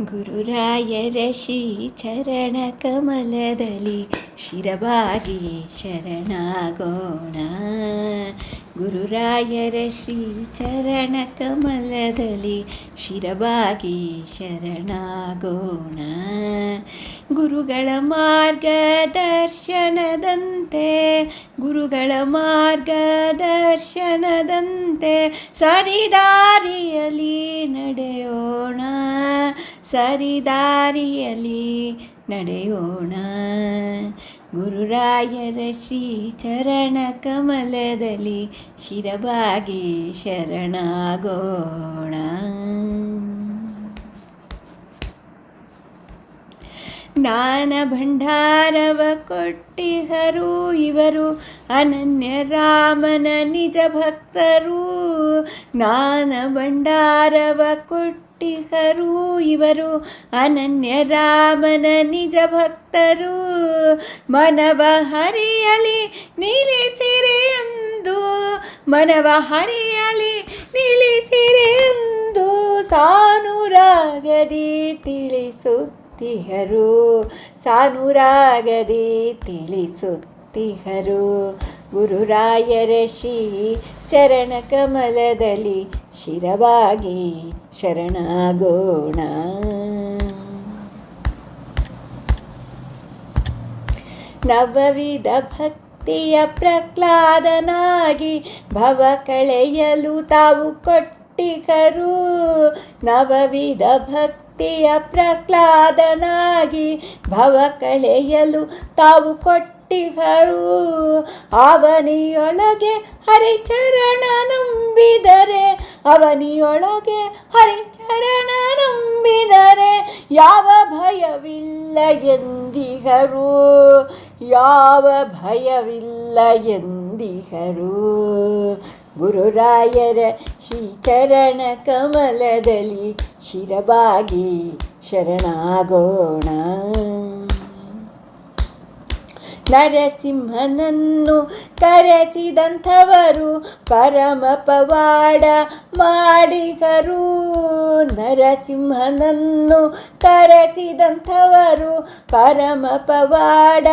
ಗುರುರಾಯರ ಶ್ರೀ ಚರಣ ಕಮಲದಲ್ಲಿ ಶಿರಬಾಗಿ ಶರಣಾಗೋಣ. ಗುರುರಾಯರ ಶ್ರೀ ಚರಣ ಕಮಲದಲ್ಲಿ ಶಿರಬಾಗಿ ಶರಣಾಗೋಣ. ಗುರುಗಳ ಮಾರ್ಗದರ್ಶನದಂತೆ ಗುರುಗಳ ಮಾರ್ಗದರ್ಶನದಂತೆ ಸರಿದಾರಿಯಲ್ಲಿ ನಡೆಯೋಣ. ಸರಿದಾರಿಯಲ್ಲಿ ನಡೆಯೋಣ. ಗುರುರಾಯರ ಶ್ರೀ ಚರಣ ಕಮಲದಲ್ಲಿ ಶಿರಬಾಗಿ ಶರಣಾಗೋಣ. ಜ್ಞಾನ ಭಂಡಾರವ ಕೊಟ್ಟಿಹರು ಇವರು ಅನನ್ಯ ರಾಮನ ನಿಜ ಭಕ್ತರು. ಜ್ಞಾನ ಭಂಡಾರವ ಕೊಟ್ಟಿಹರು ಇವರು ಅನನ್ಯ ರಾಮನ ನಿಜ ಭಕ್ತರು. ಮನವ ಹರಿಯಲಿ ನಿಲ್ಲಿಸಿರೆ ಎಂದು ಮನವ ಹರಿಯಲಿ ನಿಲ್ಲಿಸಿರೆ ಎಂದು ಸಾನುರಾಗದಿ ತಿಳಿಸುತ್ತಿಹರು ಸಾನುರಾಗದಿ ತಿಳಿಸುತ್ತಿಹರು ಗುರುರಾಯರ, ಶ್ರೀ ಚರಣ ಕಮಲದಲ್ಲಿ ಶಿರವಾಗಿ ಶರಣಾಗೋಣ. ನವವಿಧ ಭಕ್ತಿಯ ಪ್ರಹ್ಲಾದನಾಗಿ ಭವ ಕಳೆಯಲು ತಾವು ಕೊಟ್ಟಿಕರು ನವವಿಧ ಭಕ್ತಿಯ ಪ್ರಹ್ಲಾದನಾಗಿ ಭವ ಕಳೆಯಲು ತಾವು ಕೊಟ್ಟಿಹರು ಅವನಿಯೊಳಗೆ ಹರಿಚರಣ ನಂಬಿದರೆ ಅವನಿಯೊಳಗೆ ಹರಿಚರಣ ನಂಬಿದರೆ ಯಾವ ಭಯವಿಲ್ಲ ಎಂದಿಹರು? ಯಾವ ಭಯವಿಲ್ಲ ಎಂದಿಹರು? ಗುರುರಾಯರ ಶ್ರೀಚರಣ ಕಮಲದಲ್ಲಿ ಶಿರಬಾಗಿ ಶರಣಾಗೋಣ. ನರಸಿಂಹನನ್ನು ಕರೆಸಿದಂಥವರು ಪರಮ ಪವಾಡ ಮಾಡಿಗರು ನರಸಿಂಹನನ್ನು ತರಸಿದಂಥವರು ಪರಮ ಪವಾಡ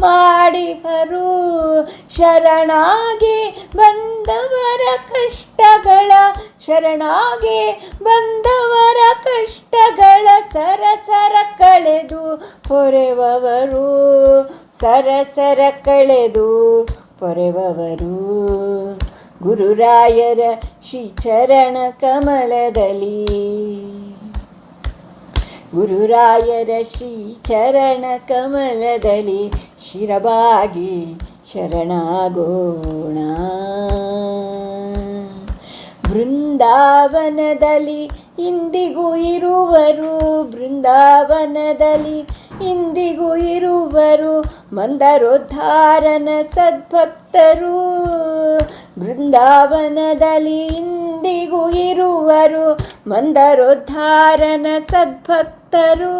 ಮಾಡಿಹರು. ಶರಣಾಗಿ ಬಂದವರ ಕಷ್ಟಗಳ, ಶರಣಾಗಿ ಬಂದವರ ಕಷ್ಟಗಳ ಸರಸರ ಕಳೆದು ಪೊರೆವವರು. ಸರಸರ ಕಳೆದು ಪೊರೆವವರು. ಗುರುರಾಯರ ಶ್ರೀಚರಣ ಕಮಲದಲ್ಲಿ ಗುರುರಾಯರ ಶ್ರೀಚರಣ ಕಮಲದಲ್ಲಿ ಶಿರಬಾಗಿ ಶರಣಾಗೋಣ. ಬೃಂದಾವನದಲ್ಲಿ ಇಂದಿಗೂ ಇರುವರು ಬೃಂದಾವನದಲ್ಲಿ ಇಂದಿಗೂ ಇರುವರು ಮಂದರೋದ್ಧಾರನ ಸದ್ಭಕ್ತರು ಬೃಂದಾವನದಲ್ಲಿ ಇಂದಿಗೂ ಇರುವರು. ಮಂದರೋದ್ಧಾರನ ಸದ್ಭಕ್ತರು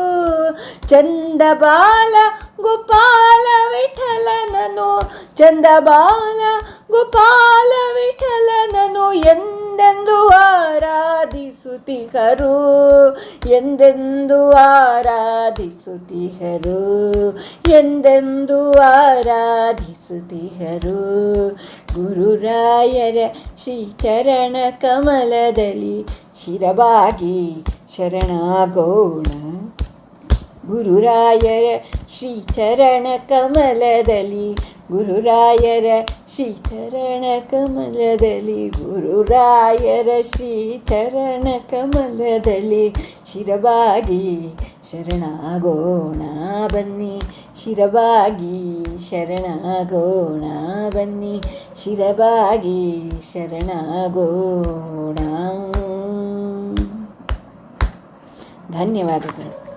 ಚಂದಬಾಲ ಗೋಪಾಲ ವಿಠಲನನು ಚಂದಬಾಲ ಗೋಪಾಲ ವಿಠಲನನು ಎಂದೆಂದು ಆರಾಧಿಸುತ್ತಿಹರು ಎಂದೆಂದು ಆರಾಧಿಸುತಿಹರು ಎಂದೆಂದು ಆರಾಧಿಸುತಿಹರು. ಗುರುರಾಯರ ಶ್ರೀಚರಣ ಕಮಲದಲ್ಲಿ ಶಿರಬಾಗಿ ಶರಣಾಗೋಣ. ಗುರುರಾಯರ ಶ್ರೀಚರಣ ಕಮಲದಲ್ಲಿ ಗುರುರಾಯರ ಶ್ರೀಚರಣ ಕಮಲದಲ್ಲಿ, ಗುರುರಾಯರ ಶ್ರೀಚರಣ ಕಮಲದಲ್ಲಿ. ಶಿರಬಾಗಿ ಶರಣಾಗೋಣ ಬನ್ನಿ, ಶಿರಬಾಗಿ ಶರಣಾಗೋಣ ಬನ್ನಿ, ಶಿರಬಾಗಿ ಶರಣಾಗೋಣ. ಧನ್ಯವಾದಗಳು.